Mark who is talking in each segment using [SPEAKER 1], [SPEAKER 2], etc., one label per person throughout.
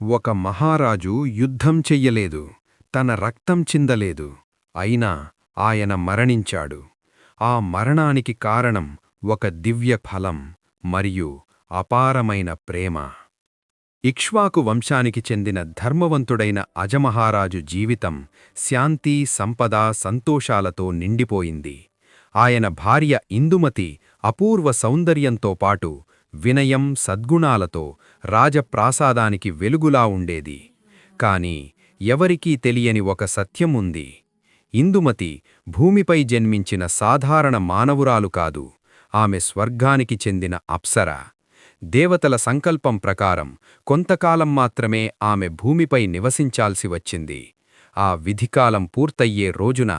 [SPEAKER 1] ఒక మహారాజు యుద్ధం చెయ్యలేదు తన రక్తం చిందలేదు. అయినా ఆయన మరణించాడు. ఆ మరణానికి కారణం ఒక దివ్య ఫలం మరియు అపారమైన ప్రేమ. ఇక్ష్వాకు వంశానికి చెందిన ధర్మవంతుడైన అజమహారాజు జీవితం శాంతి సంపద సంతోషాలతో నిండిపోయింది. ఆయన భార్య ఇందుమతి అపూర్వ సౌందర్యంతో పాటు వినయం సద్గుణాలతో రాజప్రాసాదానికి వెలుగులా ఉండేది. కాని ఎవరికీ తెలియని ఒక సత్యం ఉంది ఇందుమతి భూమిపై జన్మించిన సాధారణ మానవురాలు కాదు. ఆమె స్వర్గానికి చెందిన అప్సర. దేవతల సంకల్పం ప్రకారం కొంతకాలం మాత్రమే ఆమె భూమిపై నివసించాల్సి వచ్చింది. ఆ విధికాలం పూర్తయ్యే రోజున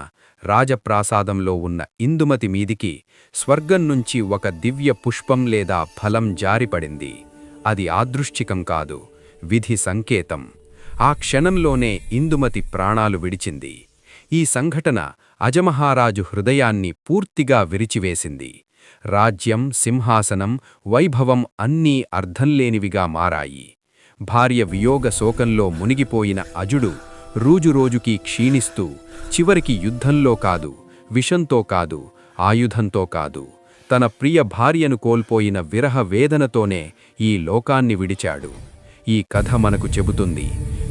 [SPEAKER 1] రాజప్రాసాదంలో ఉన్న ఇందుమతి మీదికి స్వర్గం నుంచి ఒక దివ్య పుష్పం లేదా ఫలం జారిపడింది. అది ఆదృష్టికం కాదు విధి సంకేతం. ఆ క్షణంలోనే ఇందుమతి ప్రాణాలు విడిచింది. ఈ సంఘటన అజమహారాజు హృదయాన్ని పూర్తిగా విరిచివేసింది. రాజ్యం సింహాసనం వైభవం అన్నీ అర్థంలేనివిగా మారాయి. భార్య వియోగ శోకంలో మునిగిపోయిన అజుడు రోజురోజుకి క్షీణిస్తూ చివరికి యుద్ధంలో కాదు విషంతో కాదు ఆయుధంతో కాదు తన ప్రియ భార్యను కోల్పోయిన విరహ వేదనతోనే ఈ లోకాన్ని విడిచాడు. ఈ కథ మనకు చెబుతుంది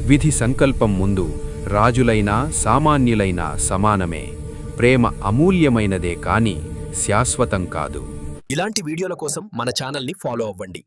[SPEAKER 1] విధి సంకల్పం ముందు రాజులైనా సామాన్యులైనా సమానమే ప్రేమ అమూల్యమైనదే కాని శాశ్వతం కాదు.
[SPEAKER 2] ఇలాంటి వీడియోల కోసం మన ఛానల్ని ఫాలో అవ్వండి.